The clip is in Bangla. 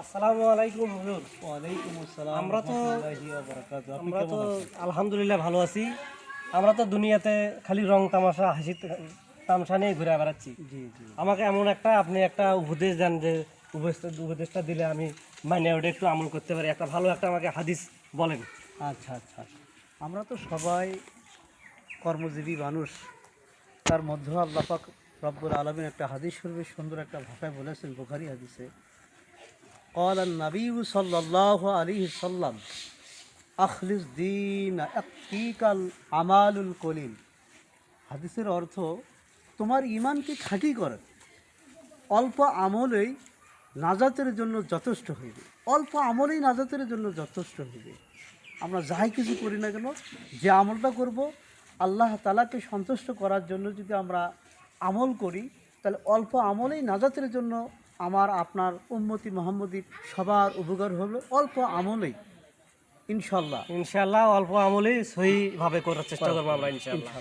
আসসালামু আলাইকুম হুজুর। ওয়ালাইকুম আসসালাম আমরা তো- আমরা তো আলহামদুলিল্লাহ ভালো আছি। আমরা তো দুনিয়াতে খালি রং তামাশা হাসি তামসা নিয়ে ঘুরে বেড়াচ্ছি। আমাকে এমন একটা আপনি একটা উপদেশ দেন যে উপদেশটা উপদেশটা দিলে আমি মানে ওটা একটু আমল করতে পারি। একটা ভালো একটা আমাকে হাদিস বলেন। আচ্ছা আচ্ছা আমরা তো সবাই কর্মজীবী মানুষ। তার মধ্যে আল্লাহ পাক রব্বুল আলমিন একটা হাদিস শরীফের সুন্দর একটা ভাষায় বলেছেন বুখারি হাদিসে। قال النبي صلى الله عليه وسلم আখলিস দিন একটিকাল আমালুল কলিল হাদিসের অর্থ তোমার ইমানকে খাঁটি করে অল্প আমলেই নাজাতের জন্য যথেষ্ট হইবে অল্প আমলেই নাজাতের জন্য যথেষ্ট হইবে আমরা যাই কিছু করি না কেন যে আমলটা করব আল্লাহ তালাকে সন্তুষ্ট করার জন্য যদি আমরা আমল করি তাহলে অল্প আমলেই নাজাতের জন্য আমার আপনার উম্মতি মোহাম্মদী সবার উপকার হলো। অল্প আমলেই ইনশাল্লাহ। ইনশাল্লাহ অল্প আমলেই সহিভাবে করার চেষ্টা করব আমরা ইনশাল্লাহ।